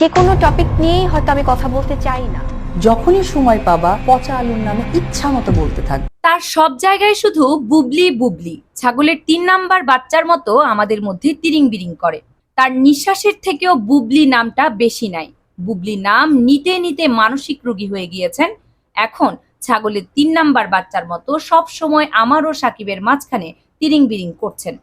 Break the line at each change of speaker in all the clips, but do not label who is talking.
যে কোনো টপিক নিয়েই হয়তো আমি কথা বলতে চাই না।
যখনই সময় পাবা পচা আলুর নামে ইচ্ছা মতো বলতে থাকবে
তার সব জায়গায় শুধু বুবলি বুবলি ছাগলের তিন নাম্বার বাচ্চার মতো আমাদের মধ্যে তিরিং বিরিং করে। তার নিঃশ্বাসের থেকেও বুবলি নামটা বেশি নাই। বুবলি নাম নিতে নিতে মানসিক রোগী হয়ে গিয়েছেন। এখন ছাগলের তিন নাম্বার বাচ্চার মতো সব সময় আমার ও সাকিবের মাঝখানে তিরিং বিরিং করছেন।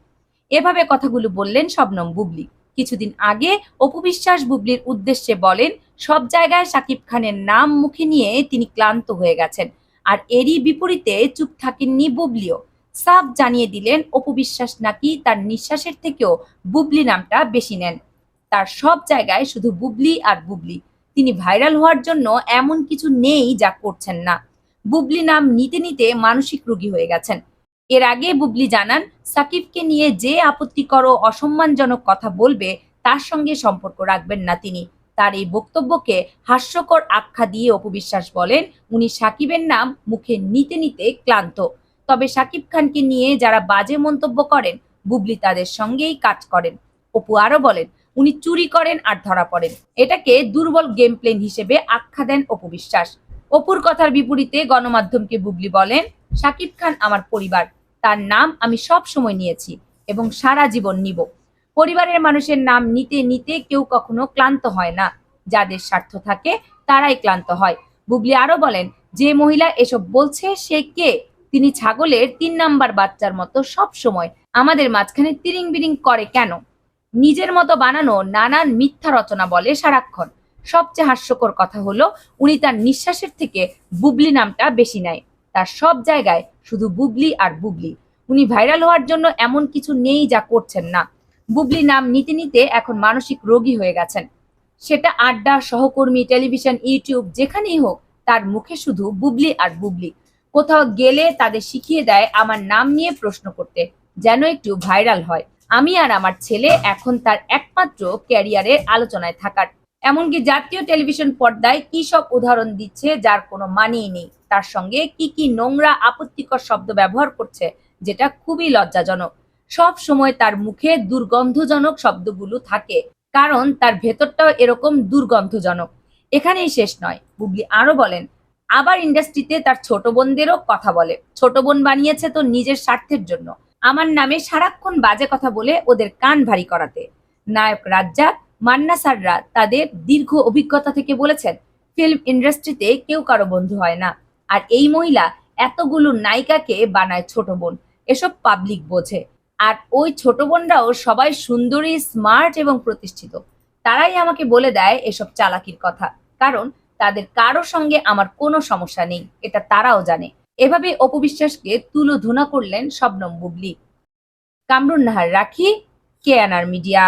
এভাবে কথাগুলো বললেন শবনম বুবলি। কিছুদিন আগে অপবিশ্বাস বুবলির উদ্দেশ্যে বলেন, সব জায়গায় সাকিব খানের নাম মুখে নিয়ে তিনি ক্লান্ত হয়ে গেছেন। আর এরই বিপরীতে চুপ থাকেননি বুবলিও। সাফ জানিয়ে দিলেন অপবিশ্বাস নাকি তার নিঃশ্বাসের থেকেও বুবলি নামটা বেশি নেন। তার সব জায়গায় শুধু বুবলি আর বুবলি। তিনি ভাইরাল হওয়ার জন্য এমন কিছু নেই যা করছেন না। বুবলি নাম নিতে নিতে মানসিক রোগী হয়ে গেছেন। এর আগে বুবলি জানান, সাকিবকে নিয়ে যে আপত্তিকর ও অসম্মানজনক কথা বলবে, তার সঙ্গে সম্পর্ক রাখবেন না তিনি। তার এই বক্তব্যকে হাস্যকর আখ্যা দিয়ে অপবিশ্বাস বলেন, উনি সাকিবের নাম মুখে নিতে নিতে ক্লান্ত। তবে সাকিব খানকে নিয়ে যারা বাজে মন্তব্য করেন, বুবলি তাদের সঙ্গেই কাজ করেন। অপু আরও বলেন, উনি চুরি করেন আর ধরা পড়েন। এটাকে দুর্বল গেম প্লেন হিসেবে আখ্যা দেন অপবিশ্বাস অপুর কথার বিপরীতে গণমাধ্যমকে বুবলি বলেন সাকিব খান আমার পরিবার, তার নাম আমি সব সময় নিয়েছি এবং সারা জীবন নিব। পরিবারের মানুষের নাম নিতে নিতে কেউ কখনো ক্লান্ত হয় না। যাদের স্বার্থ থাকে, তারাই ক্লান্ত হয়। বুবলি আরও বলেন, যে মহিলা এসব বলছে, সে কে? তিনি ছাগলের তিন নাম্বার বাচ্চার মতো সব সময়। আমাদের মাঝখানে তিরিং বিরিং করে কেন? নিজের মতো বানানো নানান মিথ্যা রচনা বলে সারাক্ষণ। সবচেয়ে হাস্যকর কথা হলো, উনি তার নিঃশ্বাসের থেকে বুবলি নামটা বেশি নেয়। তার সব জায়গায় শুধু বুবলি আর বুবলি। উনি ভাইরাল হওয়ার জন্য এমন কিছু নেই যা করছেন না। বুবলি নাম নিতে নিতে এখন মানসিক রোগী হয়ে গেছেন। সেটা আড্ডা, সহকর্মী, টেলিভিশন, ইউটিউব, যেখানেই হোক, তার মুখে শুধু বুবলি আর বুবলি। কোথাও গেলে তাদের শিখিয়ে দেয় আমার নাম নিয়ে প্রশ্ন করতে, যেন একটু ভাইরাল হয়। আমি আর আমার ছেলে এখন তার একমাত্র ক্যারিয়ারের আলোচনায় থাকার এমনকি জাতীয় টেলিভিশন পর্দায় কি সব উদাহরণ দিচ্ছে যার কোনো মানেই নেই? তার সঙ্গে কি কি নোংরা, আপত্তিকর শব্দ ব্যবহার করছে যেটা খুবই লজ্জাজনক। সব সময় তার মুখে দুর্গন্ধজনক শব্দগুলো থাকে, কারণ তার ভেতরটাও এরকম দুর্গন্ধজনক। এখানেই শেষ নয়। বুবলি আরও বলেন, আবার ইন্ডাস্ট্রিতে তার ছোট বোনদেরও কথা বলে। ছোট বোন বানিয়েছে তো নিজের স্বার্থের জন্য। আমার নামে সারাক্ষণ বাজে কথা বলে ওদের কান ভারী করাতে। নায়ক রাজ্জাক মান্না স্যাররা তাদের দীর্ঘ অভিজ্ঞতা থেকে বলেছেন ফিল্ম ইন্ডাস্ট্রিতে কেউ কারও বন্ধু হয় না। আর এই মহিলা এতগুলো নায়িকাকে বানায় ছোট বোন, এসব পাবলিক বোঝে। আর ওই ছোট বোনরাও সবাই সুন্দরী স্মার্ট এবং প্রতিষ্ঠিত। তারাই আমাকে বলে দেয় এসব চালাকির কথা, কারণ তাদের কারও সঙ্গে আমার কোনো সমস্যা নেই, এটা তারাও জানে। এভাবে অপবিশ্বাসকে তুলো ধুনা করলেন শবনম বুবলি। কামরুন নাহার রাখি কেয়ানার মিডিয়া।